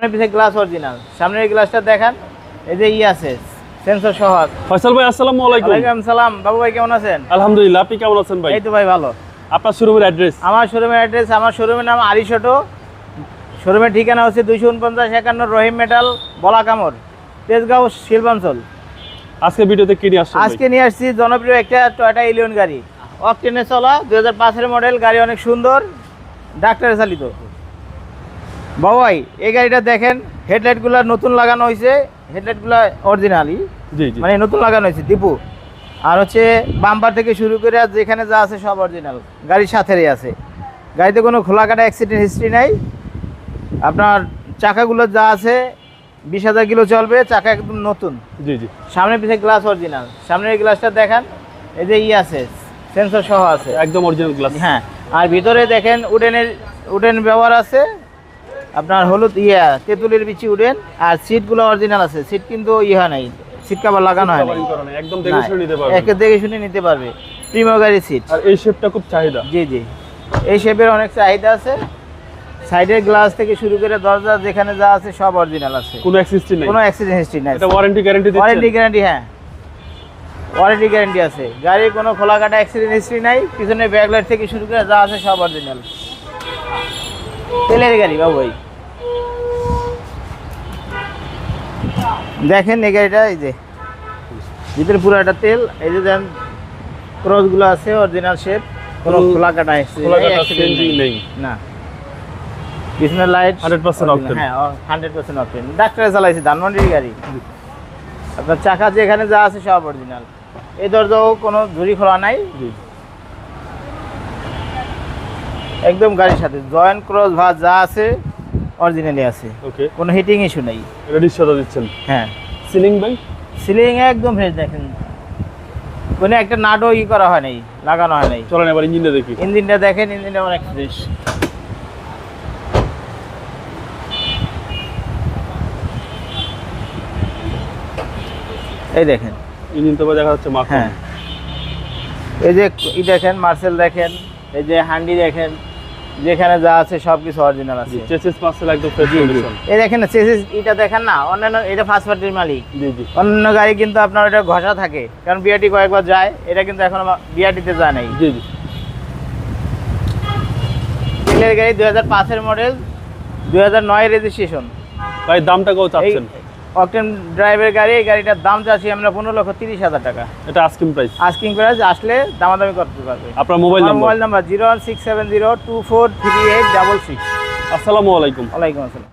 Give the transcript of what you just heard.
সামনে পিছে glass original সামনের গ্লাসটা দেখান এই যে ই আছে সেন্সর সহ ফয়সাল ভাই আসসালামু আলাইকুম। ওয়ালাইকুম সালাম বাবু ভাই কেমন আছেন? আলহামদুলিল্লাহ আপনি কেমন আছেন ভাই? এই তো ভাই ভালো। আপনার শোরুমের অ্যাড্রেস আমার শোরুমের অ্যাড্রেস আমার শোরুমের নাম আরিশটো শোরুমের ঠিকানা হচ্ছে দুইশো উনপঞ্চাশ একান্ন রহিম মেটাল বলা কামর তেজগাঁও শিল্পাঞ্চল। আজকে ভিডিওতে কি নিয়ে আজকে আজকে নিয়ে আসছি জনপ্রিয় একটা টয়টা ইলিয়ন গাড়ি। অকটেনে চলা দুই হাজার পাঁচের মডেল গাড়ি অনেক সুন্দর ডাক্তারে চালিত। বাবাই এই গাড়িটা দেখেন হেডলাইটগুলো নতুন লাগানো হয়েছে হেডলাইটগুলো অরিজিনালি মানে নতুন লাগানো হয়েছে দীপু। আর হচ্ছে বাম্পার থেকে শুরু করে যেখানে যা আছে সব অরিজিনাল গাড়ির সাথেই আছে। গাড়িতে কোনো খোলাকাটা অ্যাক্সিডেন্ট হিস্ট্রি নাই। আপনার চাকাগুলো যা আছে বিশ হাজার কিলো চলবে চাকা একদম নতুন। জি জি। সামনে পিছে গ্লাস অরিজিনাল সামনের গ্লাসটা দেখান এই যে ই আছে সেন্সর সহ আছে। একদম অরিজিনাল গ্লাস হ্যাঁ আর ভিতরে দেখেন উডেনের উডেন ব্যবহার আছে। আপনার হলুদ ইয়া তেঁতুলের বিচি উঠেন আর সিটগুলো অরিজিনাল আছে। সিট কিন্তু ইহা নাই। সিট কাভার লাগানো হয় একদম দেখে শুনে নিতে একে দেখে শুনে নিতে পারবে। প্রিমিয়ার গাড়ির সিট। আর এই শেপটা খুব চাহিদা। জি জি। এই শেপের অনেক চাহিদা আছে। সাইডের গ্লাস থেকে শুরু করে দরজা যেখানে যা আছে সব অরিজিনাল আছে। কোনো অ্যাক্সিস্টি নেই। কোনো অ্যাক্সিডেন্ট হিস্ট্রি নাই। এটা ওয়ারেন্টি গ্যারান্টি দিচ্ছে ওয়ারেন্টি গ্যারান্টি হ্যাঁ। ওয়ারেন্টি গ্যারান্টি আছে। গাড়ির কোনো খোলাকাটা অ্যাক্সিডেন্ট হিস্ট্রি নাই। পিছনে ব্যাকলাইট থেকে শুরু করে যা আছে সব অরিজিনাল তেলের গাড়ি বাবু ভাই দেখেন এই গাড়িটা এই যে। ভিতরে পুরো একটা তেল এই যে দেন ক্রসগুলো আছে অরিজিনাল শেপ কোনো অ্যাক্সিডেন্ট changing নেই। না। Light 100% octane। হ্যাঁ হান্ড্রেড পার্সেন্ট অপটেন ডাক্তারে চালাইছে ধানমন্ডির গাড়ি। আপনার চাকা যেখানে যা আছে সব অরিজিনাল এই দরজাও কোনো ঝুড়ি খোলা নাই। একদম গাড়ির সাথে। জয়েন্ট ক্রস ভাত যা আছে অরিজিনালি আছে। ওকে কোনো হিটিং ইস্যু নেই। নিশ্চয়তা দিচ্ছেন? হ্যাঁ। সিলিং ভাই? সিলিং একদম ফ্রেশ দেখেন। কোনো একটা নাটও ই করা হয় নাই লাগানো হয় নাই। চলেন এবার ইঞ্জিনটা দেখি। ইঞ্জিনটা দেখেন ইঞ্জিনটা অনেক ফ্রেশ এই দেখেন। ইঞ্জিন তো দেখা যাচ্ছে মাখন। হ্যাঁ। এই যে ই দেখেন মার্সেল দেখেন এই যে হান্ডি দেখেন। যেখানে যা আছে সব কিছু অরিজিনাল আছে চেসিস মাসেল একদম ফ্রেশ। কন্ডিশন এই দেখেন চেসিস এটা দেখেন না অন্যান্য এটা ফার্স্ট পার্টির মালিক। জি জি। অন্যান্য গাড়ি কিন্তু আপনার এটা ঘষা থাকে কারণ বিআরটি কয়েকবার যায় এটা কিন্তু এখন বিআরটিতে যায় নাই। জি জি। তেলের গাড়ি দুই হাজার পাঁচের মডেল দুই হাজার নয় রেজিস্ট্রেশন ভাই দামটা কত চাচ্ছেন? অকটেন ড্রাইভের গাড়ি এই গাড়িটার দাম চাচ্ছি আমরা পনেরো লক্ষ তিরিশ হাজার টাকা। এটা আস্কিং প্রাইস আস্কিং প্রাইস আসলে দামাদামি করতে পারবে। আপনার mobile number mobile number zero one six seven zero two four three eight double six. আসসালামু আলাইকুম। আলাইকুম আসসালাম।